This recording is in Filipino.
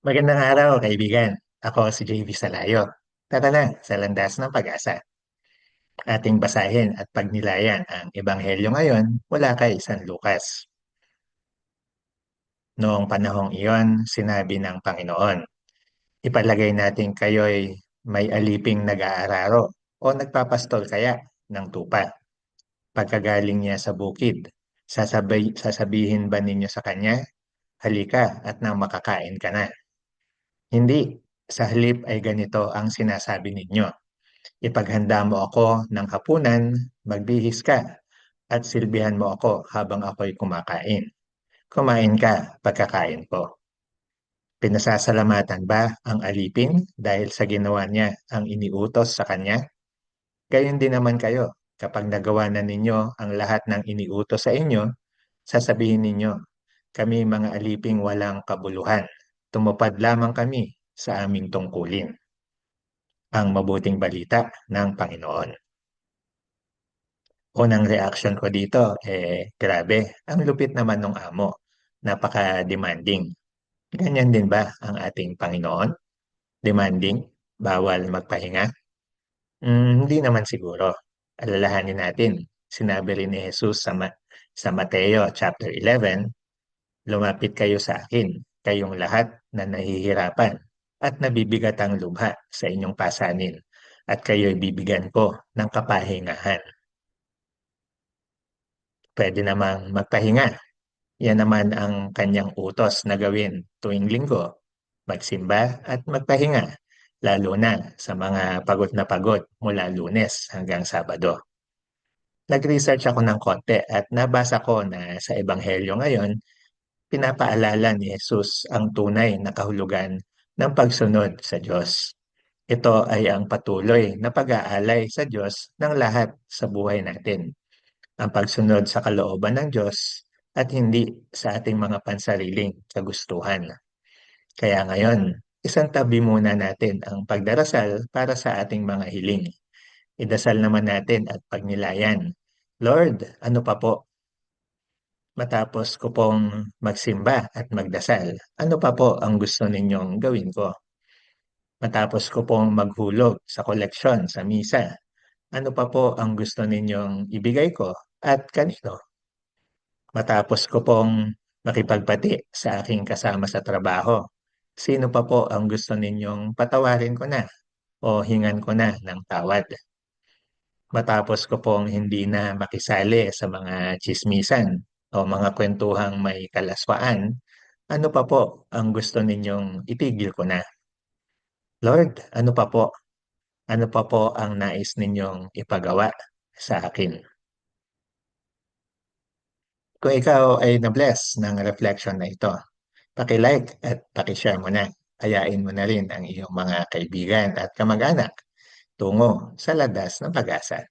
Magandang araw, kaibigan. Ako si JV Salayo. Tara na sa landas ng pag-asa. Ating basahin at pagnilayan ang Ebanghelyo ngayon mula kay San Lucas. Noong panahong iyon, sinabi ng Panginoon, Ipalagay natin kayo'y may aliping nag-aararo o nagpapastol kaya ng tupa. Pagkagaling niya sa bukid, sasabay, sasabihin ba ninyo sa kanya, Halika at nang makakain ka na. Hindi, sa halip ay ganito ang sinasabi ninyo. Ipaghanda mo ako ng hapunan, magbihis ka, at silbihan mo ako habang ako'y kumakain. Kumain ka pagkakain ko. Pinasasalamatan ba ang alipin dahil sa ginawa niya ang iniutos sa kanya? Gayon din naman kayo, kapag nagawa na ninyo ang lahat ng iniutos sa inyo, sasabihin ninyo, kami mga aliping walang kabuluhan, tumupad lamang kami sa aming tungkulin. Ang mabuting balita ng Panginoon. Unang reaction ko dito, eh, grabe, ang lupit naman ng amo. Napaka-demanding. Ganyan din ba ang ating Panginoon? Demanding? Bawal magpahinga? Mm, hindi naman siguro. Alalahanin natin, sinabi rin ni Jesus sa, Ma- sa Mateo chapter 11, Lumapit kayo sa akin, kayong lahat na nahihirapan at nabibigat ang lubha sa inyong pasanin, at kayo'y bibigyan ko ng kapahingahan. Pwede namang magpahinga. Yan naman ang kanyang utos na gawin tuwing linggo, magsimba at magpahinga, lalo na sa mga pagod na pagod mula lunes hanggang sabado. Nag-research ako ng konti at nabasa ko na sa Ebanghelyo ngayon, pinapaalala ni Jesus ang tunay na kahulugan ng pagsunod sa Diyos. Ito ay ang patuloy na pag-aalay sa Diyos ng lahat sa buhay natin. Ang pagsunod sa kalooban ng Diyos at hindi sa ating mga pansariling kagustuhan. Kaya ngayon, isang tabi muna natin ang pagdarasal para sa ating mga hiling. Idasal naman natin at pagnilayan. Lord, ano pa po? Matapos ko pong magsimba at magdasal, ano pa po ang gusto ninyong gawin ko? Matapos ko pong maghulog sa koleksyon sa misa, ano pa po ang gusto ninyong ibigay ko at kanino? Matapos ko pong makipagpati sa aking kasama sa trabaho, sino pa po ang gusto ninyong patawarin ko na o hingan ko na ng tawad? Matapos ko pong hindi na makisali sa mga chismisan o mga kwentuhang may kalaswaan, ano pa po ang gusto ninyong itigil ko na? Lord, ano pa po? Ano pa po ang nais ninyong ipagawa sa akin? Kung ikaw ay na-bless ng reflection na ito, paki-like at paki-share mo na. Ayain mo na rin ang iyong mga kaibigan at kamag-anak tungo sa ladas ng pag-asa.